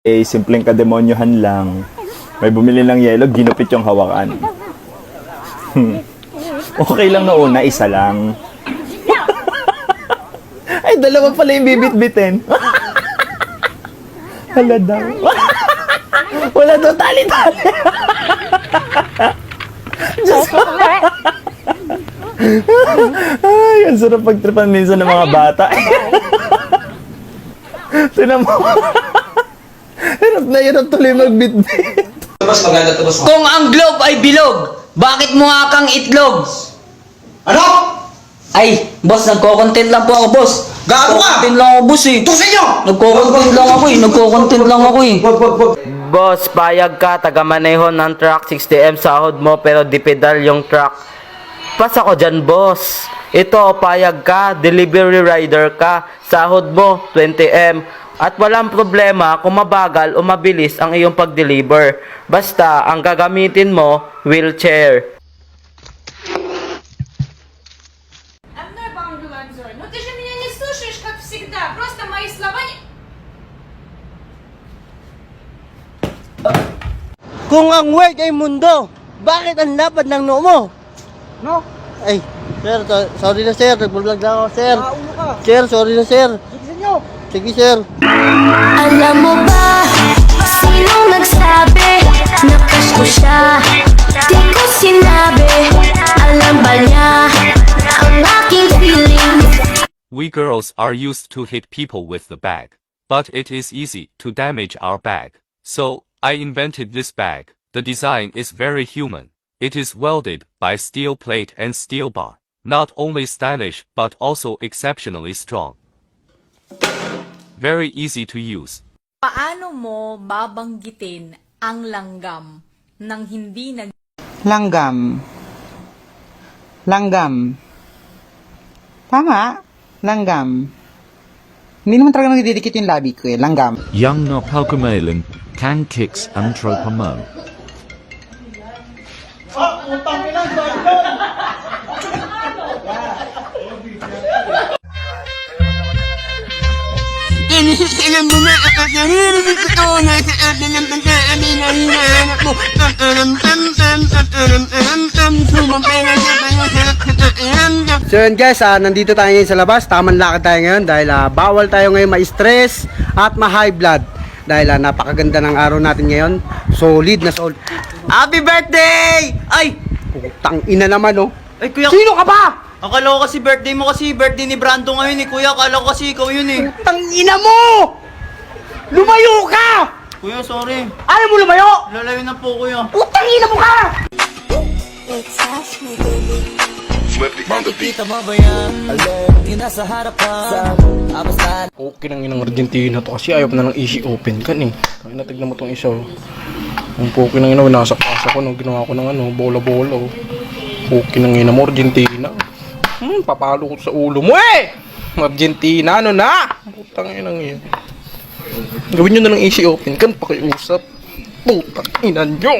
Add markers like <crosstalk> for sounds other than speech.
Eh, simpleng kademonyohan lang. May bumili ng yelo, ginupit yung hawakan. Hmm. <laughs> okay lang na una, isa lang. <laughs> Ay, dalawa pala yung bibit-bitin. <laughs> Hala daw. Wala daw tali-tali. Diyos ko. Ay, ang sarap pagtripan minsan ng mga bata. Tinan mo. Hirap na hirap tuloy magbitbit. Boss, maganda to, boss. Kung ang globe ay bilog, bakit mukha kang itlog? Ano? Ay, boss, nagko-content lang po ako, boss. Gago ka! Nagko-content lang ako, boss eh. Tusin nyo! Nagko-content lang ako eh. Nagko-content lang ako eh. Wag, wag, wag. Boss, payag ka, taga-maneho ng truck, 60M sahod mo, pero di pedal yung truck. Pas ako dyan, boss. Ito, payag ka, delivery rider ka, sahod mo, 20M. At walang problema kung mabagal o mabilis ang iyong pag-deliver. Basta ang gagamitin mo, wheelchair. Kung ang word ay mundo, bakit ang lapad ng noo mo? No? Ay, sir, sorry na sir, nag-vlog lang ako sir. Sir, sorry na sir. Sige, sir. Alam mo ba, sinong nagsabi na crush ko siya? Di ko sinabi, alam ba niya ang aking feelings? We girls are used to hit people with the bag, but it is easy to damage our bag. So, I invented this bag. The design is very human. It is welded by steel plate and steel bar. Not only stylish, but also exceptionally strong. Very easy to use. Paano mo babanggitin ang langgam nang hindi nag... Langgam. Langgam. Tama. Langgam. Hindi naman talaga nagdidikit yung labi ko eh. Langgam. Young Nopalkumalin, can kicks anthropomone. Alam mo na, naririnig ko to na sa atin ng pagkaamin na hinahanap mo. At alam, am, am, at alam, alam, am, sumapera sa sa alam, So yun guys, ah, nandito tayo ngayon sa labas. Tamang lakad tayo ngayon dahil ah, bawal tayo ngayon ma-stress at ma-high blood. Dahil ah, napakaganda ng araw natin ngayon. Solid na solid. Happy birthday! Ay! Putang ina naman oh. Ay, kuya, Sino ka ba? Akala ko kasi birthday mo kasi birthday ni Brando ngayon eh. Kuya, akala ko kasi ikaw yun eh. Putang ina mo! Lumayo ka! Kuya, sorry. Ayaw mo lumayo! Lalayo na po, kuya. Putang ina mo ka! Okay nang inang Argentina to kasi ayaw na ng easy open kan eh. Kaya natignan mo tong isa. oh. Ang poke nang ina, nasa kasa ko nung ginawa ko ng ano, bola-bola. oh. Poke nang ina mo, Argentina. Papalo ko sa ulo mo eh! Argentina, ano na? Putang inang yan. Gawin nyo na ng easy open kan, pakiusap. Putang ina nyo!